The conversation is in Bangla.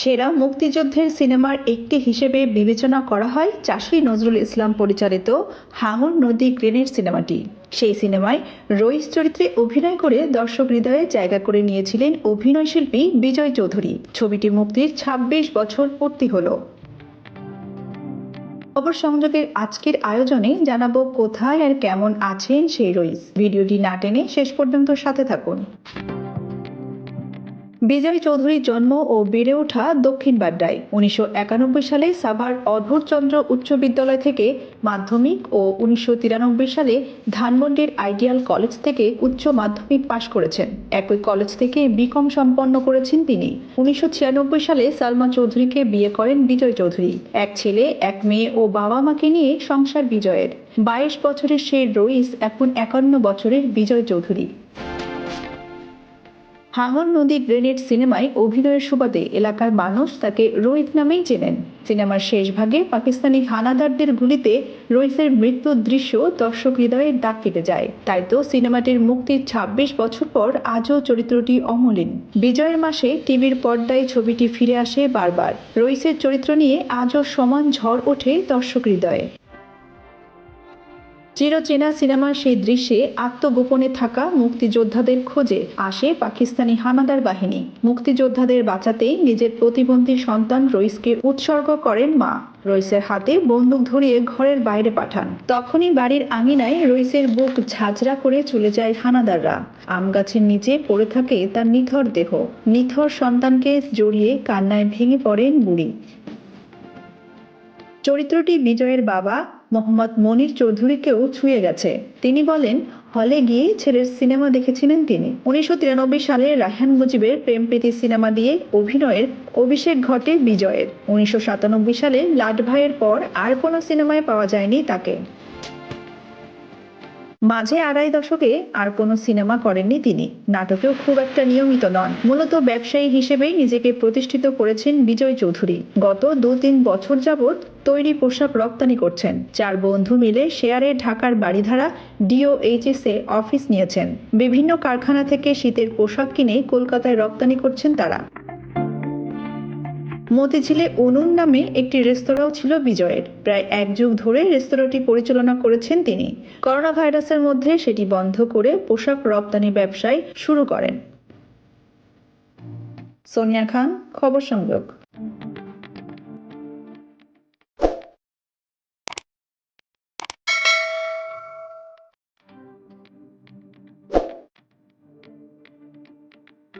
সেরা মুক্তিযুদ্ধের সিনেমার একটি হিসেবে বিবেচনা করা হয় চাষি নজরুল ইসলাম পরিচালিত হাঙর নদী গ্রেনেড সিনেমাটি। সেই সিনেমায় রইস চরিত্রে অভিনয় করে দর্শক হৃদয়ে জায়গা করে নিয়েছিলেন অভিনয়শিল্পী বিজয় চৌধুরী। ছবিটি মুক্তির ২৬ বছর পূর্তি হলো। খবর সংযোগের আজকের আয়োজনে জানাব কোথায় আর কেমন আছেন সেই রইস ভিডিওটি না টেনে শেষ পর্যন্ত সাথে থাকুন। বিজয় চৌধুরীর জন্ম ও বেড়ে ওঠা দক্ষিণ বাড্ডায়। উনিশশো একানব্বই সালে সাভার অধরচন্দ্র উচ্চ বিদ্যালয় থেকে মাধ্যমিক ও উনিশশো তিরানব্বই সালে ধানমন্ডির আইডিয়াল কলেজ থেকে উচ্চ মাধ্যমিক পাশ করেছেন। একই কলেজ থেকে বিকম সম্পন্ন করেছেন তিনি। উনিশশো ছিয়ানব্বই সালে সালমা চৌধুরীকে বিয়ে করেন বিজয় চৌধুরী। এক ছেলে, এক মেয়ে ও বাবা মাকে নিয়ে সংসার বিজয়ের। বাইশ বছরের সেই রইস এখন একান্ন বছরের বিজয় চৌধুরী। হাঙর নদী গ্রেনেড সিনেমায় অভিনয়ের সুবাদে এলাকার মানুষ তাকে রোহিত নামেই চেনেন। সিনেমার শেষ ভাগে পাকিস্তানি হানাদারদের গুলিতে রইসের মৃত্যুর দৃশ্য দর্শক হৃদয়ে দাগ কেটে যায়। তাই তো সিনেমাটির মুক্তির ২৬ বছর পর আজও চরিত্রটি অমলিন। বিজয়ের মাসে টিভির পর্দায় ছবিটি ফিরে আসে বারবার। রইসের চরিত্র নিয়ে আজও সমান ঝড় ওঠে দর্শক হৃদয়ে। চিরচেনা সিনেমার সেই দৃশ্যে আত্মগোপনে থাকা মুক্তিযোদ্ধাদের খোঁজে আসে পাকিস্তানি হানাদার বাহিনী। মুক্তিযোদ্ধাদের বাঁচাতেই নিজের প্রতিবন্ধী সন্তান রইসকে উৎসর্গ করেন মা। রইসের হাতে বন্দুক ধরিয়ে ঘরের বাইরে পাঠান। তখনই বাড়ির আঙিনায় রইসের বুক ঝাঁঝরা করে চলে যায় হানাদাররা। আম গাছের নিচে পড়ে থাকে তার নিথর দেহ। নিথর সন্তানকে জড়িয়ে কান্নায় ভেঙে পড়েন বুড়ি। চরিত্রটি বিজয়ের বাবা মোহাম্মদ মনির চৌধুরীকেও ছুঁয়ে গেছে। তিনি বলেন, হলে গিয়ে ছেলের সিনেমা দেখেছিলেন তিনি। উনিশশো তিরানব্বই সালে রায়হান মুজিবের প্রেম প্রীতি সিনেমা দিয়ে অভিনয়ের অভিষেক ঘটে বিজয়ের। উনিশশো সাতানব্বই সালে লাট ভাইয়ের পর আর কোনো সিনেমায় পাওয়া যায়নি তাকে। মাঝে আড়াই দশকে আর কোনো সিনেমা করেননি তিনি। নাটকেও খুব একটা নিয়মিত নন। মূলত ব্যবসায়ী হিসেবেই নিজেকে প্রতিষ্ঠিত করেছেন বিজয় চৌধুরী। গত দু তিন বছর যাবৎ তৈরি পোশাক রপ্তানি করছেন। চার বন্ধু মিলে শেয়ারে ঢাকার বাড়িধারা ডিওএইচএস এ অফিস নিয়েছেন। বিভিন্ন কারখানা থেকে শীতের পোশাক কিনে কলকাতায় রপ্তানি করছেন তারা। মতিঝিলে অনুন নামে একটি রেস্তোরাঁও ছিল বিজয়ের। প্রায় এক যুগ ধরে রেস্তোরাঁটি পরিচালনা করেছেন তিনি। করোনা ভাইরাসের মধ্যে সেটি বন্ধ করে পোশাক রপ্তানি ব্যবসায় শুরু করেন। সোনিয়া খান, খবর সংযোগ।